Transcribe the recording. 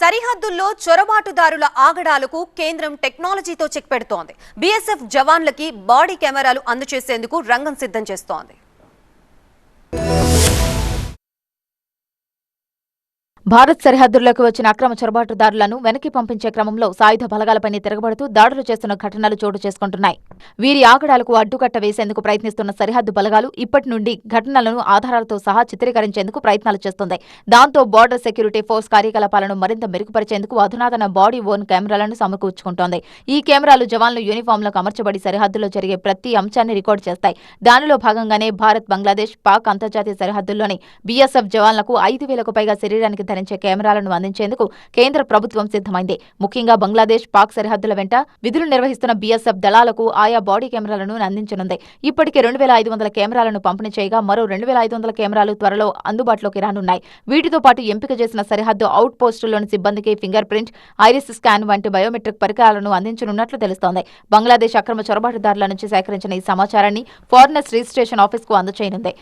సరిహద్దుల్లో చొరబాటుదారుల ఆగడాలకు కేంద్రం టెక్నాలజీతో చెక్ పెడుతోంది. బీఎస్ఎఫ్ జవాన్లకి బాడీ కెమెరాలు అందజేసేందుకు రంగం సిద్ధం చేస్తోంది. భారత్ సరిహద్దుల్లోకి వచ్చిన అక్రమ చొరబాటుదారులను వెనక్కి పంపించే క్రమంలో సాయుధ బలగాలపై తిరగబడుతూ దాడులు చేస్తున్న ఘటనలు చోటు చేసుకుంటున్నాయి. వీరి ఆగడాలకు అడ్డుకట్ట వేసేందుకు ప్రయత్నిస్తున్న సరిహద్దు బలగాలు ఇప్పటి నుండి ఘటనలను ఆధారాలతో సహా చిత్రీకరించేందుకు ప్రయత్నాలు చేస్తుంది దాంతో బార్డర్ సెక్యూరిటీ ఫోర్స్ కార్యకలాపాలను మరింత మెరుగుపరిచేందుకు అధునాతన బాడీ ఓన్ కెమెరాలను సమకూర్చుకుంటోంది. ఈ కెమెరాలు జవాన్లు యూనిఫామ్లకు అమర్చబడి సరిహద్దులో జరిగే ప్రతి అంశాన్ని రికార్డు చేస్తాయి. దానిలో భాగంగానే భారత్ బంగ్లాదేశ్ పాక్ అంతర్జాతీయ సరిహద్దుల్లోని బీఎస్ఎఫ్ జవాన్లకు ఐదు వేలకు పైగా శరీరానికి ధరించే కెమెరాలను అందించేందుకు కేంద్ర ప్రభుత్వం సిద్ధమైంది. ముఖ్యంగా బంగ్లాదేశ్ పాక్ సరిహద్దుల వెంట విధులు నిర్వహిస్తున్న బీఎస్ఎఫ్ దళాలకు ఆయా బాడీ కెమెరాలను అందించనుంది. ఇప్పటికే రెండు వేల ఐదు వందల కెమెరాలను పంపిణీ చేయగా మరో రెండు వేల ఐదు వందల కెమెరాలు త్వరలో అందుబాటులోకి రానున్నాయి. వీటితో పాటు ఎంపిక చేసిన సరిహద్దు అవుట్ పోస్టుల్లోని సిబ్బందికి ఫింగర్ ప్రింట్ ఐరిస్ స్కాన్ వంటి బయోమెట్రిక్ పరికరాలను అందించనున్నట్లు తెలుస్తోంది. బంగ్లాదేశ్ అక్రమ చొరబాటుదారుల నుంచి సేకరించిన ఈ సమాచారాన్ని ఫారినర్స్ రిజిస్ట్రేషన్ ఆఫీస్కు అందజేయనుంది